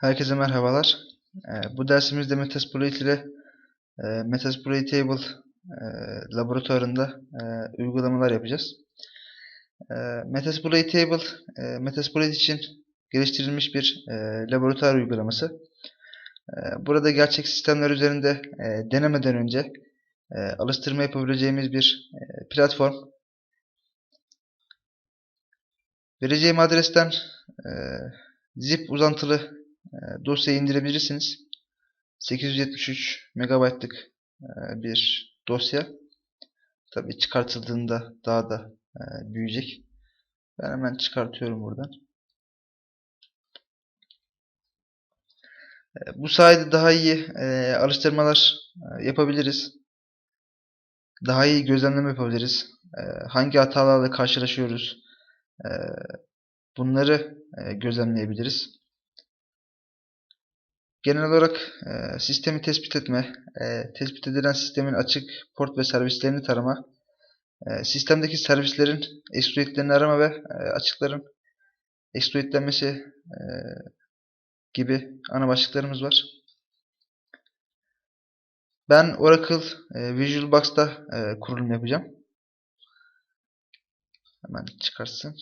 Herkese merhabalar. Ee, bu dersimizde Metasploit ile e, Metasploit Table e, laboratuvarında e, uygulamalar yapacağız. Metasploit Table, Metasploit için geliştirilmiş bir laboratuvar uygulaması. Burada gerçek sistemler üzerinde denemeden önce alıştırma yapabileceğimiz bir platform. Vereceğim adresten zip uzantılı dosyayı indirebilirsiniz. 873 MB'lık e, bir dosya. Tabii çıkartıldığında daha da e, büyüyecek. Ben hemen çıkartıyorum buradan. E, bu sayede daha iyi e, alıştırmalar e, yapabiliriz. Daha iyi gözlemleme yapabiliriz. Hangi hatalarla karşılaşıyoruz? Bunları gözlemleyebiliriz. Genel olarak e, sistemi tespit etme, e, tespit edilen sistemin açık port ve servislerini tarama, e, sistemdeki servislerin exploitlerini arama ve e, açıkların exploitlenmesi e, gibi ana başlıklarımız var. Ben Oracle e, VisualBox'ta e, kurulum yapacağım. Hemen çıkarsın.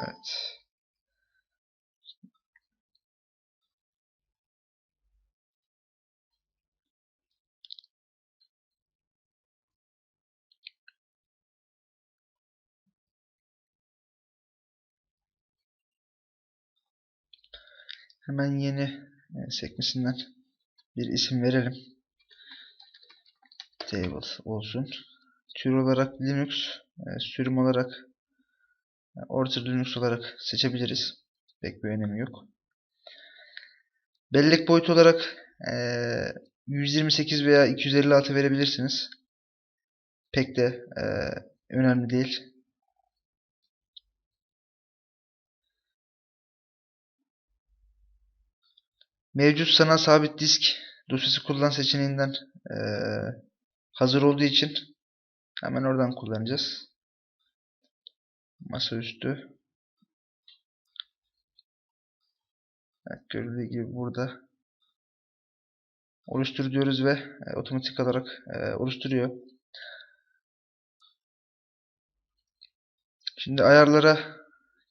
Evet. Hemen yeni e, sekmesinden bir isim verelim. Table olsun. Tür olarak Linux, e, sürüm olarak e, Orta Linux olarak seçebiliriz. Pek bir önemi yok. Bellek boyutu olarak e, 128 veya 256 verebilirsiniz. Pek de önemli değil. Mevcut sanal sabit disk dosyası kullan seçeneğinden e, hazır olduğu için hemen oradan kullanacağız. Masaüstü. Evet, görüldüğü gibi burada oluştur diyoruz ve e, otomatik olarak e, oluşturuyor. Şimdi ayarlara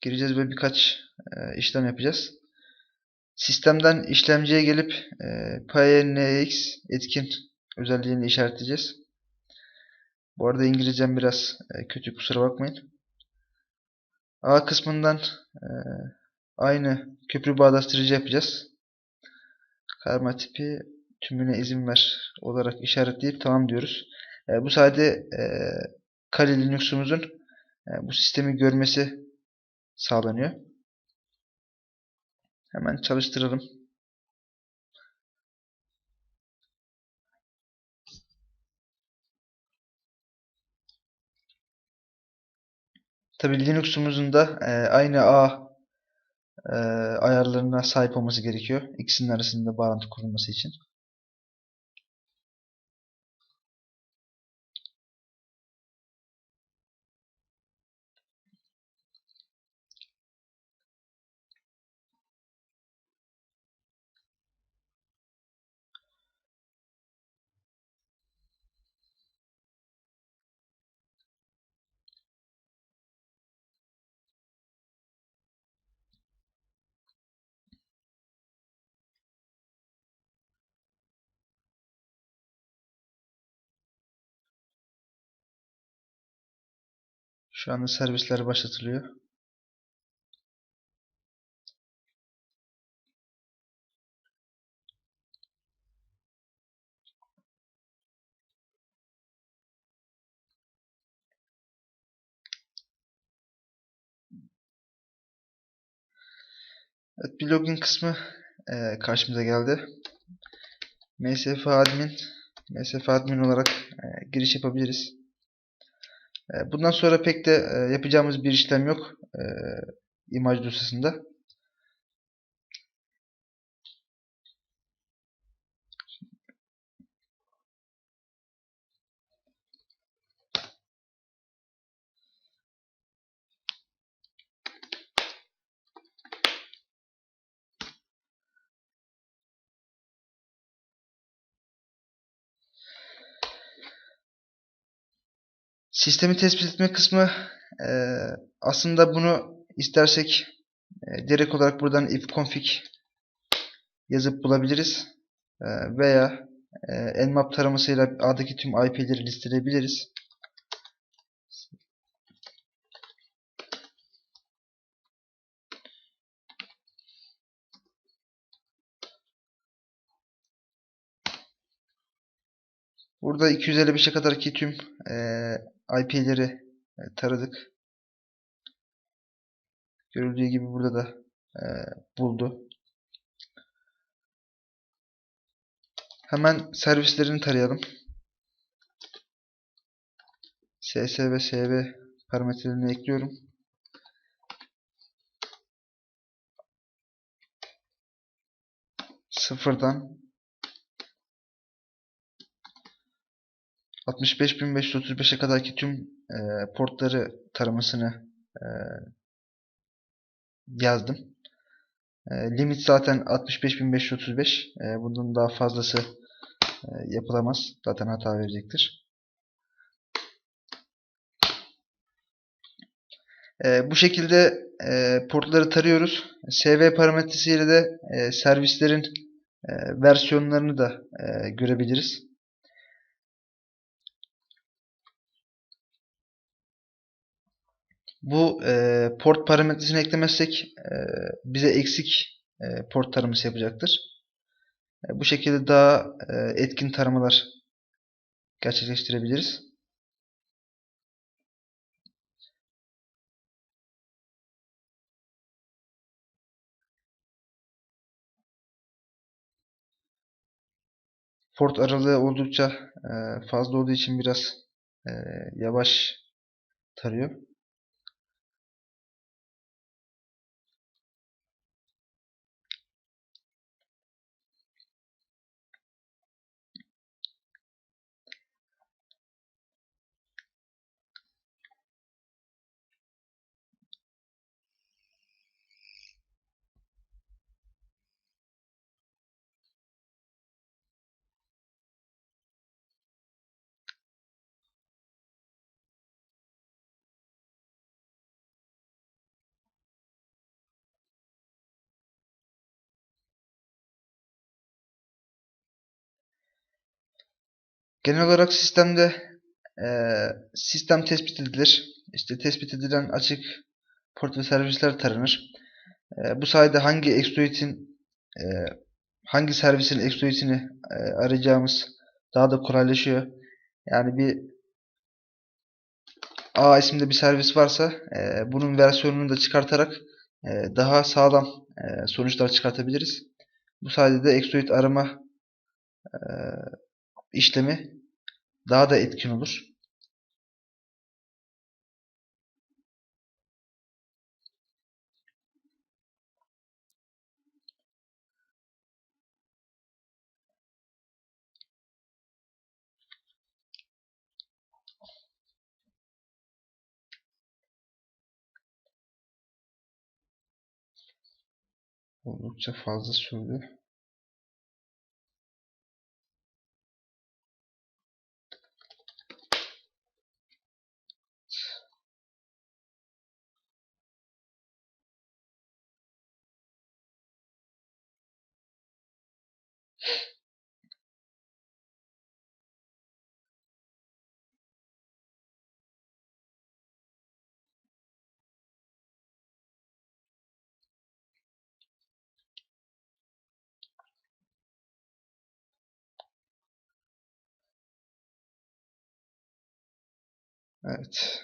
gireceğiz ve birkaç e, işlem yapacağız. Sistemden işlemciye gelip e, PNX etkin özelliğini işaretleyeceğiz. Bu arada İngilizcem biraz e, kötü kusura bakmayın. A kısmından e, aynı köprü bağdaştırıcı yapacağız. Karma tipi tümüne izin ver olarak işaretleyip tamam diyoruz. E, bu sayede e, Kali Linux'umuzun e, bu sistemi görmesi sağlanıyor. Hemen çalıştıralım. Tabi Linux'umuzun da e, aynı ağ e, ayarlarına sahip olması gerekiyor. İkisinin arasında bağlantı kurulması için. Şu anda servisler başlatılıyor. Evet, bir login kısmı e, karşımıza geldi. msf admin msf admin olarak e, giriş yapabiliriz. Bundan sonra pek de e, yapacağımız bir işlem yok e, imaj dosyasında. Sistemi tespit etme kısmı e, aslında bunu istersek e, direkt olarak buradan ifconfig yazıp bulabiliriz. E, veya e, nmap taramasıyla A'daki tüm IP'leri listeleyebiliriz. Burada 255'e kadar ki tüm e, IP'leri e, taradık. Görüldüğü gibi burada da e, buldu. Hemen servislerini tarayalım. SS ve SV parametrelerini ekliyorum. Sıfırdan 65.535'e kadarki tüm e, portları taramasını e, yazdım. E, limit zaten 65.535. E, bunun daha fazlası e, yapılamaz. Zaten hata verecektir. E, bu şekilde e, portları tarıyoruz. SV parametresiyle de e, servislerin e, versiyonlarını da e, görebiliriz. Bu e, port parametresini eklemezsek e, bize eksik e, port taraması yapacaktır. E, bu şekilde daha e, etkin taramalar gerçekleştirebiliriz. Port aralığı oldukça e, fazla olduğu için biraz e, yavaş tarıyor. Genel olarak sistemde e, sistem tespit edilir. İşte tespit edilen açık port ve servisler taranır. E, bu sayede hangi exploit'in e, hangi servisin exploit'ini e, arayacağımız daha da kolaylaşıyor. Yani bir A isimde bir servis varsa e, bunun versiyonunu da çıkartarak e, daha sağlam e, sonuçlar çıkartabiliriz. Bu sayede de exploit arama e, işlemi daha da etkin olur. Oldukça fazla sürdü. Evet.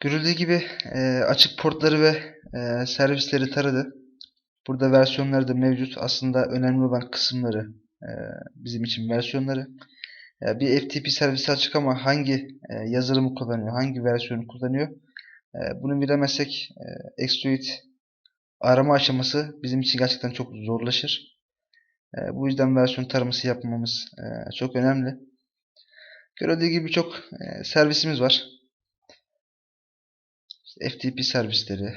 Görüldüğü gibi e, açık portları ve e, servisleri taradı. Burada versiyonları da mevcut. Aslında önemli olan kısımları e, bizim için versiyonları. Ya bir FTP servisi açık ama hangi e, yazılımı kullanıyor, hangi versiyonu kullanıyor e, bunu bilemezsek e, Extruit arama aşaması bizim için gerçekten çok zorlaşır. E, bu yüzden versiyon taraması yapmamız e, çok önemli. Görüldüğü gibi birçok e, servisimiz var. İşte FTP servisleri,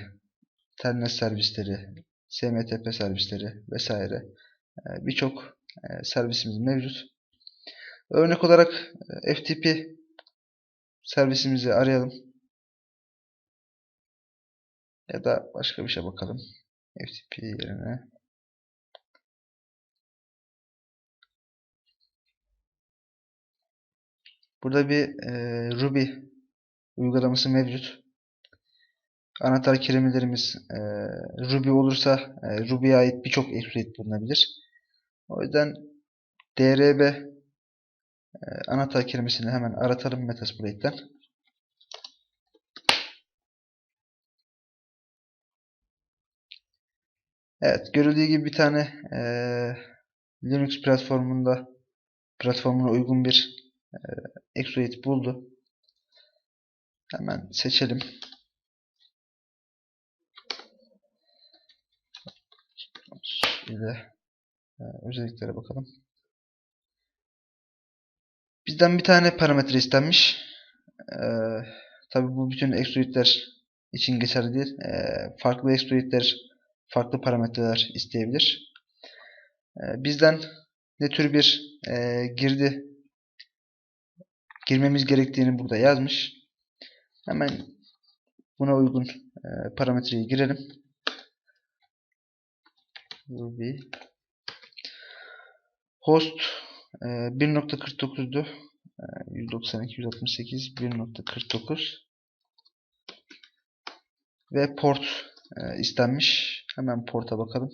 Telnet servisleri, SMTP servisleri vesaire e, birçok e, servisimiz mevcut. Örnek olarak e, FTP servisimizi arayalım. Ya da başka bir şey bakalım. FTP yerine. Burada bir e, Ruby uygulaması mevcut. Anahtar kelimelerimiz e, Ruby olursa e, Ruby'ye ait birçok exploit bulunabilir. O yüzden drb e, anahtar kelimesini hemen aratalım Metasploit'ten. Evet, görüldüğü gibi bir tane e, Linux platformunda platformuna uygun bir e, exploit buldu. Hemen seçelim. ile e, özelliklere bakalım. Bizden bir tane parametre istenmiş. E, Tabi bu bütün exploitler için geçerli değil. E, farklı exploitler farklı parametreler isteyebilir. E, bizden ne tür bir e, girdi girmemiz gerektiğini burada yazmış. Hemen buna uygun e, parametreyi girelim. Ruby host e, 1.49'du. E, 192 168 1.49 ve port e, istenmiş. Hemen porta bakalım.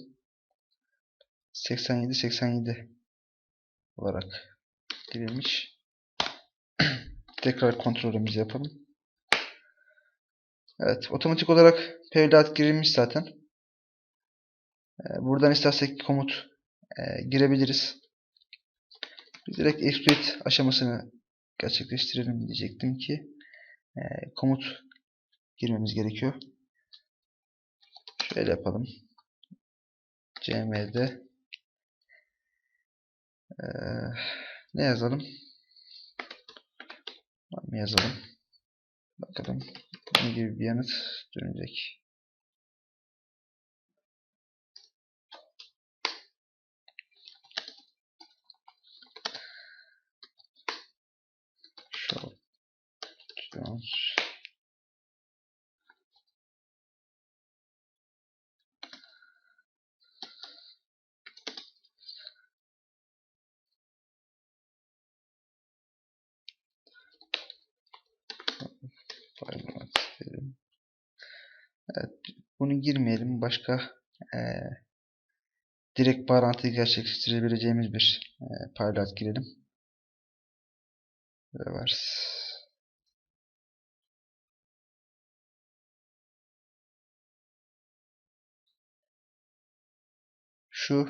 87 87 olarak girilmiş. Tekrar kontrolümüzü yapalım. Evet, otomatik olarak payload girilmiş zaten. Buradan istersek komut e, girebiliriz. Direkt exploit aşamasını gerçekleştirelim diyecektim ki e, komut girmemiz gerekiyor. Şöyle yapalım. cm'de e, ne yazalım? Yazalım? Bakalım ne gibi bir yanıt dönecek. Show Jones bunu girmeyelim. Başka e, direkt bağlantıyı gerçekleştirebileceğimiz bir e, paylat girelim. Reverse. Şu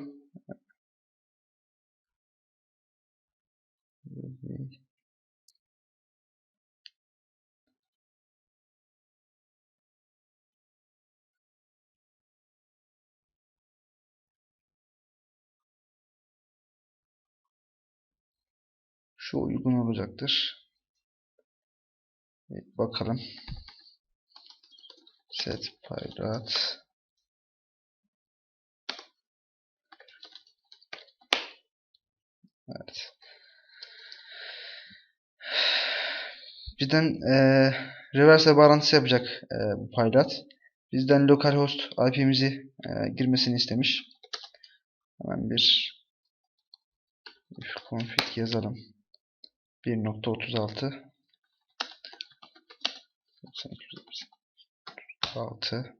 şu uygun olacaktır. Evet, bakalım. Set payload. Evet. Bizden e, reverse bağlantısı yapacak e, bu paylat. Bizden localhost IP'mizi e, girmesini istemiş. Hemen bir config yazalım. 1.36 6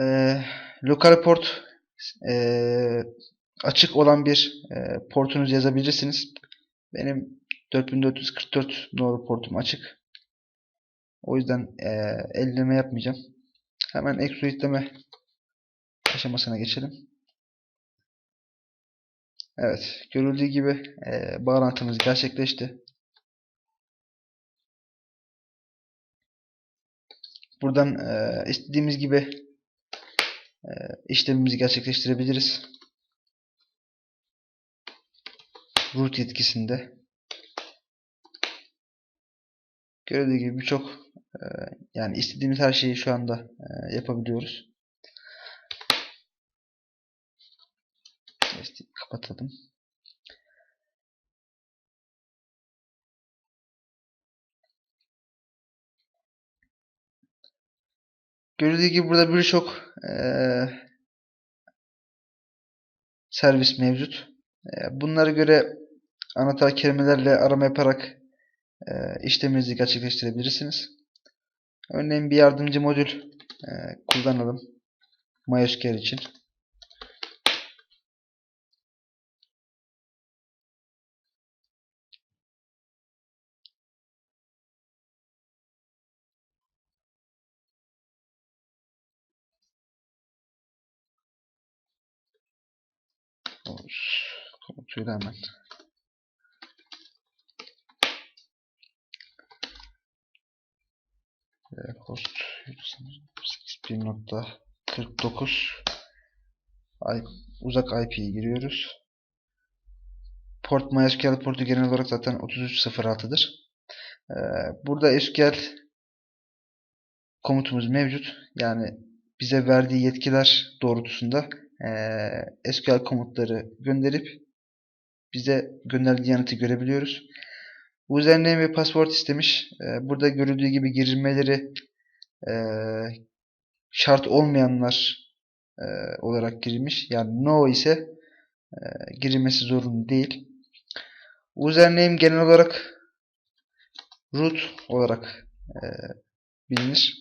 ee, lokal port e, açık olan bir e, portunuzu yazabilirsiniz. Benim 4444 nolu portum açık. O yüzden eee elleme yapmayacağım. Hemen extrudeleme aşamasına geçelim. Evet, görüldüğü gibi eee, bağlantımız gerçekleşti. Buradan eee, istediğimiz gibi eee, işlemimizi gerçekleştirebiliriz. Root yetkisinde. Gördüğü gibi birçok eee, yani istediğimiz her şeyi şu anda eee, yapabiliyoruz. Kapatalım. Gördüğü gibi burada birçok eee, servis mevcut. Eee, bunlara göre anahtar kelimelerle arama yaparak eee, işleminizi gerçekleştirebilirsiniz. Örneğin bir yardımcı modül eee, kullanalım. MySQL için. Komutuyla hemen. Ve host 1.49 uzak IP'yi giriyoruz. Port MySQL portu genel olarak zaten 3306'dır. Ee, burada SQL komutumuz mevcut. Yani bize verdiği yetkiler doğrultusunda ee, SQL komutları gönderip bize gönderdiği yanıtı görebiliyoruz. Username ve password istemiş. Ee, burada görüldüğü gibi girilmeleri ee, şart olmayanlar ee, olarak girilmiş. Yani no ise ee, girilmesi zorunlu değil. Username genel olarak root olarak bilinir.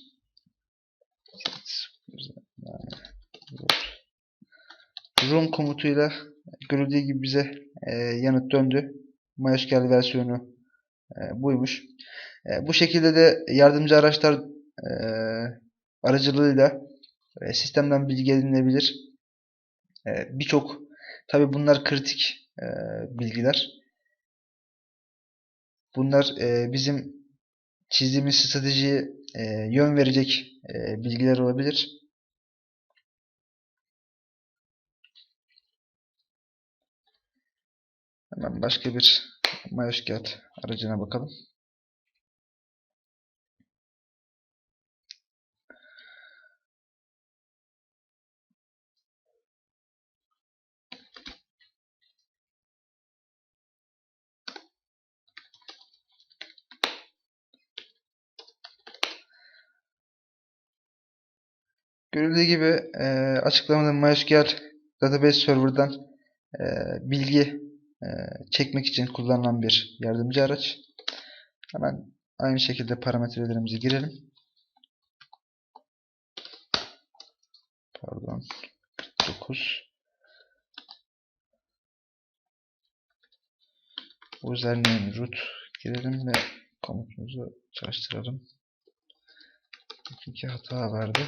Room komutuyla görüldüğü gibi bize e, yanıt döndü. MySQL versiyonu e, buymuş. E, bu şekilde de yardımcı araçlar e, aracılığıyla e, sistemden bilgi edinebilir. E, Birçok tabi bunlar kritik e, bilgiler. Bunlar e, bizim çizdiğimiz stratejiye e, yön verecek e, bilgiler olabilir. Hemen başka bir MySQL aracına bakalım. Görüldüğü gibi e, açıklamada MySQL Database Server'dan e, bilgi çekmek için kullanılan bir yardımcı araç. Hemen aynı şekilde parametrelerimizi girelim. Pardon. 49 username root girelim ve komutumuzu çalıştıralım. İki hata verdi.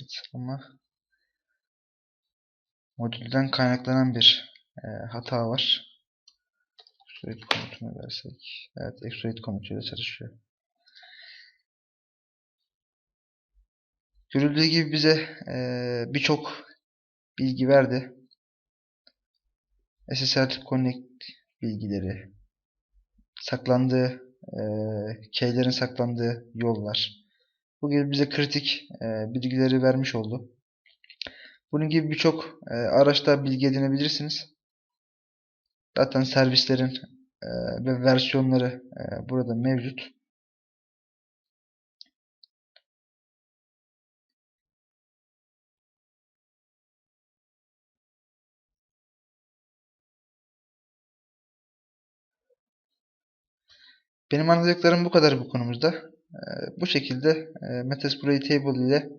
Evet, ama modülden kaynaklanan bir e, hata var. Extrude komutunu versek. Evet, extrude komutuyla çalışıyor. Görüldüğü gibi bize e, birçok bilgi verdi. SSL Connect bilgileri, saklandığı, e, keylerin saklandığı yollar. Bu gibi bize kritik e, bilgileri vermiş oldu. Bunun gibi birçok e, araçta bilgi edinebilirsiniz. Zaten servislerin e, ve versiyonları e, burada mevcut. Benim anlatacaklarım bu kadar bu konumuzda. Ee, bu şekilde e, Metasploit Table ile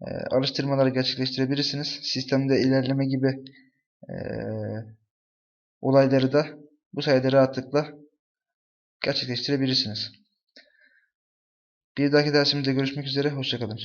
e, alıştırmaları gerçekleştirebilirsiniz. Sistemde ilerleme gibi e, olayları da bu sayede rahatlıkla gerçekleştirebilirsiniz. Bir dahaki dersimizde görüşmek üzere. Hoşçakalın.